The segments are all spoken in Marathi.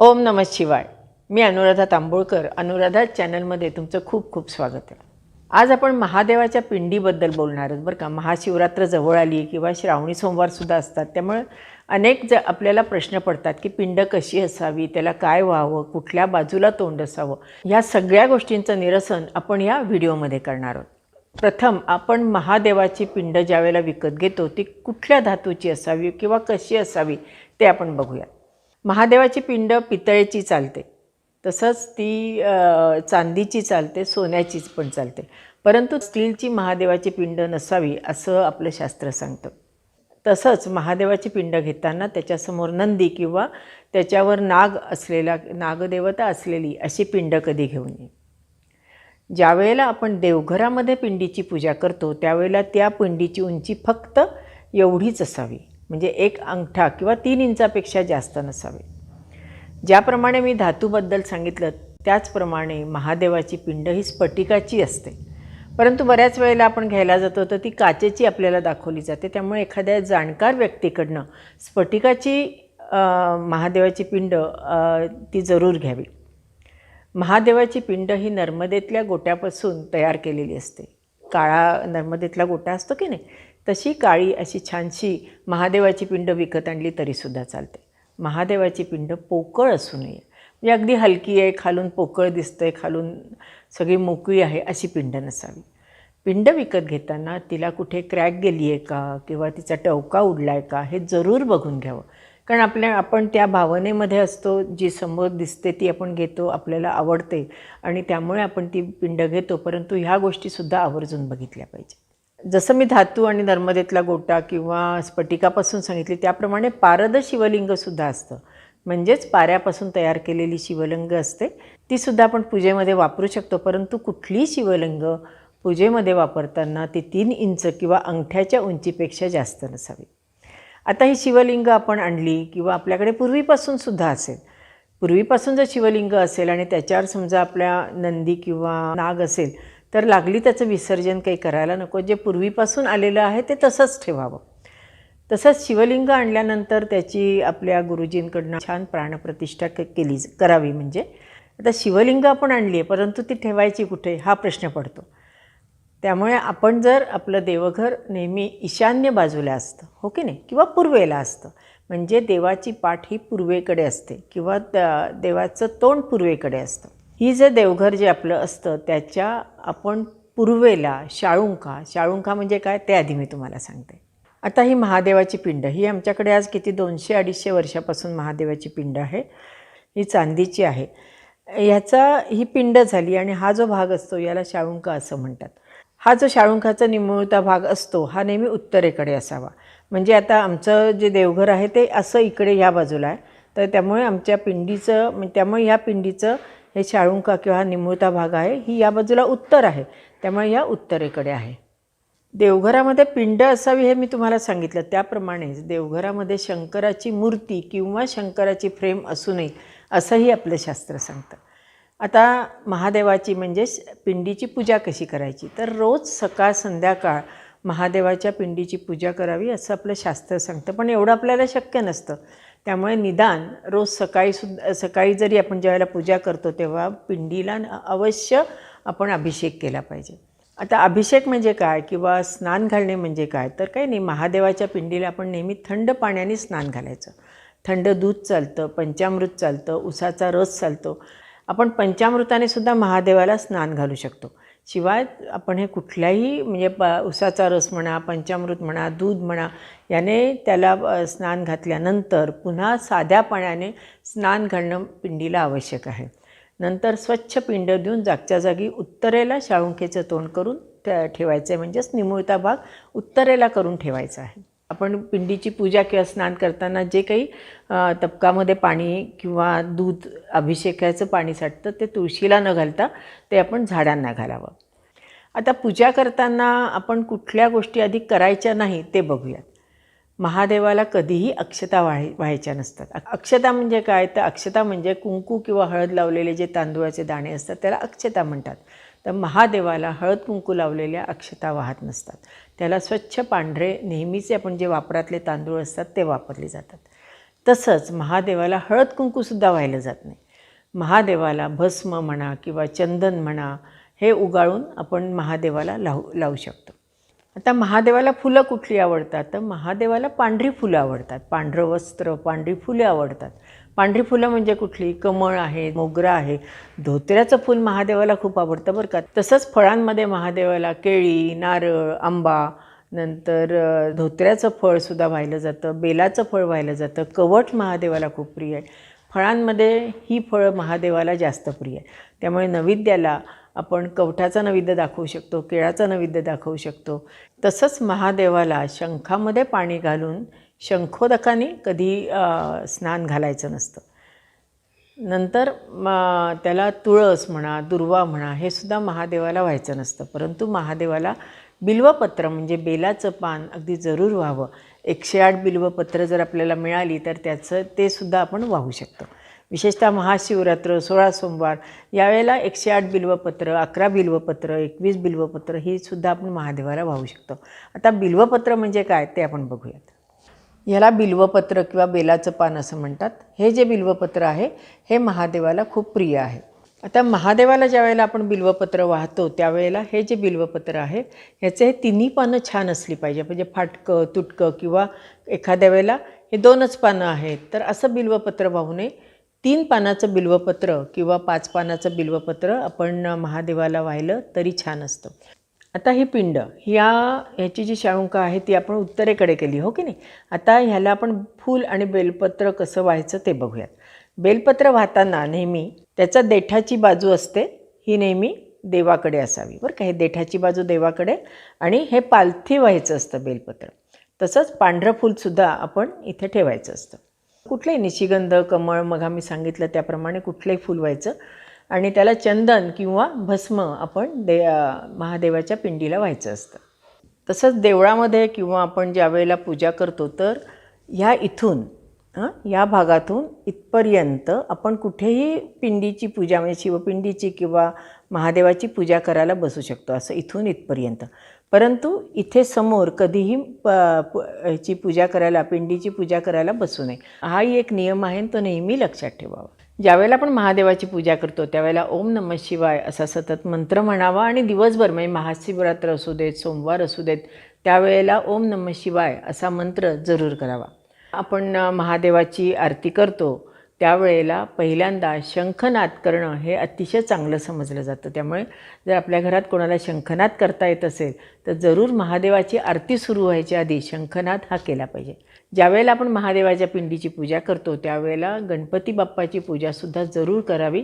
ओम नम शिवाय. मी अनुराधा तांबोळकर. अनुराधा चॅनलमध्ये तुमचं खूप खूप स्वागत आहे. आज आपण महादेवाच्या पिंडीबद्दल बोलणार आहोत बरं का. महाशिवरात्र जवळ आली किंवा श्रावणी सोमवारसुद्धा असतात. त्यामुळे अनेक ज आपल्याला प्रश्न पडतात की पिंड कशी असावी? त्याला काय व्हावं? कुठल्या बाजूला तोंड असावं? ह्या सगळ्या गोष्टींचं निरसन आपण या व्हिडिओमध्ये करणार आहोत. प्रथम आपण महादेवाची पिंड ज्यावेळेला विकत घेतो ती कुठल्या धातूची असावी किंवा कशी असावी ते आपण बघूया महादेवाची पिंड पितळेची चालते. तसंच ती चांदीची चालते सोन्याचीच पण चालते. परंतु स्टीलची महादेवाची पिंड नसावी असं आपलं शास्त्र सांगतं. तसंच महादेवाची पिंड घेताना त्याच्यासमोर नंदी किंवा त्याच्यावर नाग असलेला नागदेवता असलेली अशी पिंड कधी घेऊ नये ज्यावेळेला आपण देवघरामध्ये पिंडीची पूजा करतो त्यावेळेला त्या पिंडीची उंची फक्त एवढीच असावी. म्हणजे एक अंगठा किंवा तीन इंचापेक्षा जास्त नसावे. ज्याप्रमाणे मी धातूबद्दल सांगितलं त्याचप्रमाणे महादेवाची पिंड ही स्फटिकाची असते. परंतु बऱ्याच वेळेला आपण घ्यायला जातो तर ती काचेची आपल्याला दाखवली जाते. त्यामुळे एखाद्या जाणकार व्यक्तीकडनं स्फटिकाची महादेवाची पिंड ती जरूर घ्यावी. महादेवाची पिंड ही नर्मदेतल्या गोट्यापासून तयार केलेली असते. काळा नर्मदेतला गोटा असतो की नाही? तशी काळी अशी छानशी महादेवाची पिंड विकत आणली तरीसुद्धा चालते. महादेवाची पिंड पोकळ असू नये. म्हणजे अगदी हलकी आहे खालून पोकळ दिसतं आहे खालून सगळी मोकळी आहे अशी पिंड नसावी. पिंड विकत घेताना तिला कुठे क्रॅक गेली आहे का किंवा तिचा टवका उडला आहे का हे जरूर बघून घ्यावं. कारण आपल्या आपण त्या भावनेमध्ये असतो जी समोर दिसते ती आपण घेतो आपल्याला आवडते आणि त्यामुळे आपण ती पिंड घेतो परंतु ह्या गोष्टीसुद्धा आवर्जून बघितल्या पाहिजे. जसं मी धातू आणि नर्मदेतला गोटा किंवा स्फटिकापासून सांगितली त्याप्रमाणे पारद शिवलिंगसुद्धा असतं. म्हणजेच पाऱ्यापासून तयार केलेली शिवलिंग असते. तीसुद्धा आपण पूजेमध्ये वापरू शकतो परंतु कुठलीही शिवलिंग पूजेमध्ये वापरताना ती तीन इंच किंवा अंगठ्याच्या उंचीपेक्षा जास्त नसावी. आता ही शिवलिंग आपण आणली किंवा आपल्याकडे पूर्वीपासून सुद्धा असेल. पूर्वीपासून जर शिवलिंग असेल आणि त्याच्यावर समजा आपल्या नंदी किंवा नाग असेल तर लागली त्याचं विसर्जन काही करायला नको. जे पूर्वीपासून आलेलं आहे ते तसंच ठेवावं. तसंच शिवलिंग आणल्यानंतर त्याची आपल्या गुरुजींकडनं छान प्राणप्रतिष्ठा क केली करावी म्हणजे. आता शिवलिंग आपण आणली आहे परंतु ती ठेवायची कुठे हा प्रश्न पडतो. त्यामुळे आपण जर आपलं देवघर नेहमी ईशान्य बाजूला असतं हो की नाही? किंवा पूर्वेला असतं. म्हणजे देवाची पाठ ही पूर्वेकडे असते किंवा त्या देवाचं तोंड पूर्वेकडे असतं. ही जे देवघर जे आपलं असतं त्याच्या आपण पूर्वेला शाळुंका शाळुंका म्हणजे काय? ते आधी मी तुम्हाला सांगते. आता ही महादेवाची पिंड ही आमच्याकडे आज किती? दोनशे अडीचशे वर्षापासून महादेवाची पिंड आहे. ही चांदीची आहे. ह्याचा ही पिंड झाली आणि हा जो भाग असतो याला शाळुंका असं म्हणतात. हा जो शाळुंकाचा निमुळता भाग असतो हा नेहमी उत्तरेकडे असावा. म्हणजे आता आमचं जे देवघर आहे ते असं इकडे ह्या बाजूला आहे. तर त्यामुळे आमच्या पिंडीचं म्हणजे त्यामुळे ह्या पिंडीचं हे शाळुंका किंवा निमुळता भाग आहे ही या बाजूला उत्तर आहे. त्यामुळे या उत्तरेकडे आहे. देवघरामध्ये पिंड असावी हे मी तुम्हाला सांगितलं. त्याप्रमाणेच देवघरामध्ये शंकराची मूर्ती किंवा शंकराची फ्रेम असू नये असंही आपलं शास्त्र सांगतं. आता महादेवाची म्हणजे श- पिंडीची पूजा कशी करायची? तर रोज सकाळ संध्याकाळ महादेवाच्या पिंडीची पूजा करावी असं आपलं शास्त्र सांगतं. पण एवढं आपल्याला शक्य नसतं. त्यामुळे निदान रोज सकाळी सुद्धा सकाळी जरी आपण ज्यावेळेला पूजा करतो तेव्हा पिंडीला अवश्य आपण अभिषेक केला पाहिजे. आता अभिषेक म्हणजे काय किंवा स्नान घालणे म्हणजे काय? तर काही नाही महादेवाच्या पिंडीला आपण नेहमी थंड पाण्याने स्नान घालायचं. थंड दूध चालतं पंचामृत चालतं उसाचा रस चालतो. आपण पंचामृताने सुद्धा महादेवाला स्नान घालू शकतो. शिवाय आपण हे कुठल्याही म्हणजे प उसाचा रस म्हणा पंचामृत म्हणा दूध म्हणा याने त्याला स्नान घातल्यानंतर पुन्हा साध्या पाण्याने स्नान घालणं पिंडीला आवश्यक आहे. नंतर स्वच्छ पिंड देऊन जागच्या जागी उत्तरेला शाळुंखेचं तोंड करून त्या ठेवायचं आहे म्हणजेच निमुळता भाग उत्तरेला करून ठेवायचा आहे. आपण पिंडीची पूजा किंवा स्नान करताना जे काही तपकामध्ये पाणी किंवा दूध अभिषेकाचं पाणी साठतं ते तुळशीला न घालता ते आपण झाडांना घालावं. आता पूजा करताना आपण कुठल्या गोष्टी आधी करायच्या नाही ते बघूयात. महादेवाला कधीही अक्षता वाह व्हायच्या नसतात. अक्षता म्हणजे काय? तर अक्षता म्हणजे कुंकू किंवा हळद लावलेले जे तांदूळाचे दाणे असतात त्याला अक्षता म्हणतात. तर महादेवाला हळद कुंकू लावलेल्या अक्षता वाहत नसतात. त्याला स्वच्छ पांढरे नेहमीचे आपण जे वापरातले तांदूळ असतात ते वापरले जातात. तसंच महादेवाला हळद कुंकूसुद्धा व्हायला जात नाही. महादेवाला भस्म म्हणा किंवा चंदन म्हणा हे उगाळून आपण महादेवाला लावू लावू शकतो. आता महादेवाला फुलं कुठली आवडतात? तर महादेवाला पांढरी फुलं आवडतात. पांढरं वस्त्र पांढरी फुले आवडतात. पांढरी फुलं म्हणजे कुठली? कमळ आहे मोगरा आहे. धोत्र्याचं फूल महादेवाला खूप आवडतं बरं का. तसंच फळांमध्ये महादेवाला केळी नारळ आंबा नंतर धोत्र्याचं फळसुद्धा वाहिलं जातं बेलाचं फळ वाहिलं जातं. कवट महादेवाला खूप प्रिय आहे. फळांमध्ये ही फळं महादेवाला जास्त प्रिय आहे. त्यामुळे नैवेद्याला आपण कवठाचा नैवेद्य दाखवू शकतो केळाचा नैवेद्य दाखवू शकतो. तसंच महादेवाला शंखामध्ये पाणी घालून शंखोदकाने कधी स्नान घालायचं नसतं. नंतर म त्याला तुळस म्हणा दुर्वा म्हणा हे सुद्धा महादेवाला व्हायचं नसतं. परंतु महादेवाला बिल्वपत्र म्हणजे बेलाचं पान अगदी जरूर व्हावं. एकशे आठ बिल्वपत्र जर आपल्याला मिळाली तर त्याचं ते सुद्धा आपण वाहू शकतो. विशेषतः महाशिवरात्र सोळा सोमवार यावेळेला एकशे आठ बिल्वपत्र अकरा बिल्वपत्र एकवीस बिल्वपत्र ही सुद्धा आपण महादेवाला वाहू शकतो. आता बिल्वपत्र म्हणजे काय ते आपण बघूयात. याला बिल्वपत्र किंवा बेलाचं पान असं म्हणतात. हे जे बिल्वपत्र आहे हे महादेवाला खूप प्रिय आहे. आता महादेवाला ज्या वेळेला आपण बिल्वपत्र वाहतो त्यावेळेला हे जे बिल्वपत्र आहे ह्याचे हे तिन्ही पानं छान असली पाहिजे. म्हणजे फाटकं तुटकं किंवा एखाद्या वेळेला हे दोनच पानं आहेत. तर असं बिल्वपत्र वाहू नये. तीन पानाचं बिल्वपत्र किंवा पाच पानाचं बिल्वपत्र आपण महादेवाला वाहिलं तरी छान असतं. आता ही पिंड ह्या ह्याची जी शाळुंका आहे ती आपण उत्तरेकडे केली हो की नाही? आता ह्याला आपण फूल आणि बेलपत्र कसं व्हायचं ते बघूयात. बेलपत्र वाहताना नेहमी त्याचा देठाची बाजू असते ही नेहमी देवाकडे असावी. बरं का हे देठाची बाजू देवाकडे आणि हे पालथी व्हायचं असतं बेलपत्र. तसंच पांढरं फूलसुद्धा आपण इथे ठेवायचं असतं. कुठलंही निशिगंध कमळ मग आम्ही सांगितलं त्याप्रमाणे कुठलंही फूल व्हायचं. आणि त्याला चंदन किंवा भस्म आपण दे महादेवाच्या पिंडीला व्हायचं असतं. तसंच देवळामध्ये किंवा आपण ज्यावेळेला पूजा करतो तर ह्या इथून या भागातून इथपर्यंत आपण कुठेही पिंडीची पूजा म्हणजे शिवपिंडीची किंवा महादेवाची पूजा करायला बसू शकतो असं इथून इथपर्यंत. परंतु इथे समोर कधीही प ह्याची पूजा करायला पिंडीची पूजा करायला बसू नये. हाही एक नियम आहे तो नेहमी लक्षात ठेवावा. ज्यावेळेला आपण महादेवाची पूजा करतो त्यावेळेला ओम नमः शिवाय असा सतत मंत्र म्हणावा आणि दिवसभर म्हणजे महाशिवरात्र असू देत सोमवार असू देत त्यावेळेला ओम नमः शिवाय असा मंत्र जरूर करावा. आपण महादेवाची आरती करतो त्यावेळेला पहिल्यांदा शंखनाद करणं हे अतिशय चांगलं समजलं जातं. त्यामुळे जर आपल्या घरात कोणाला शंखनाद करता येत असेल तर जरूर महादेवाची आरती सुरू व्हायच्या आधी शंखनाद हा केला पाहिजे. ज्यावेळेला आपण महादेवाच्या पिंडीची पूजा करतो त्यावेळेला गणपती बाप्पाची पूजासुद्धा जरूर करावी.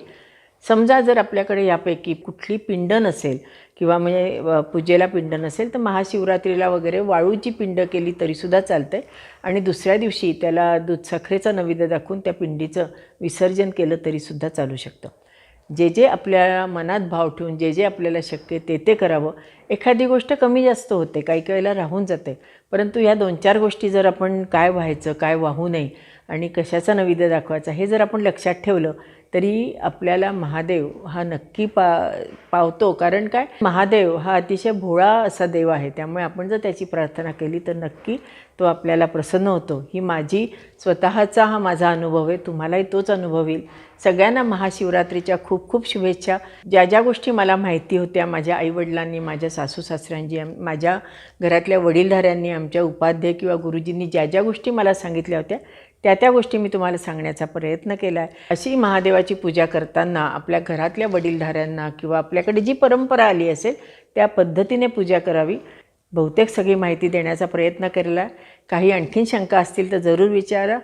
समजा जर आपल्याकडे यापैकी कुठली पिंड नसेल किंवा म्हणजे पूजेला पिंड नसेल तर महाशिवरात्रीला वगैरे वाळूची पिंड केली तरीसुद्धा चालते आणि दुसऱ्या दिवशी त्याला दूध साखरेचा नैवेद्य दाखवून त्या पिंडीचं विसर्जन केलं तरीसुद्धा चालू शकतं. जे जे आपल्या मनात भाव ठेवून जे जे आपल्याला शक्य ते ते करावं. एखादी गोष्ट कमी जास्त होते काही काही वेळेला राहून जाते. परंतु या दोन चार गोष्टी जर आपण काय व्हायचं काय वाहू नये आणि कशाचा नैवेद्य दाखवायचा हे जर आपण लक्षात ठेवलं तरी आपल्याला महादेव हा नक्की पा पावतो. कारण काय? महादेव हा अतिशय भोळा असा देव आहे. त्यामुळे आपण जर त्याची प्रार्थना केली तर नक्की तो आपल्याला प्रसन्न होतो. ही माझी स्वतःचा हा माझा अनुभव आहे. तुम्हालाही तोच अनुभव येईल. सगळ्यांना महाशिवरात्रीच्या खूप खूप शुभेच्छा. ज्या ज्या गोष्टी मला माहिती होत्या माझ्या आईवडिलांनी माझ्या सासू सासऱ्यांची माझ्या घरातल्या वडीलधाऱ्यांनी आमच्या उपाध्याय किंवा गुरुजींनी ज्या ज्या गोष्टी मला सांगितल्या होत्या त्या त्या गोष्टी मी तुम्हाला सांगण्याचा प्रयत्न केला आहे अशी महादेवाची पूजा करताना आपल्या घरातल्या वडीलधाऱ्यांना किंवा आपल्याकडे जी परंपरा आली असेल त्या पद्धतीने पूजा करावी. बहुतेक सगळी माहिती देण्याचा प्रयत्न केलेला आहे. काही आणखीन शंका असतील तर जरूर विचारा.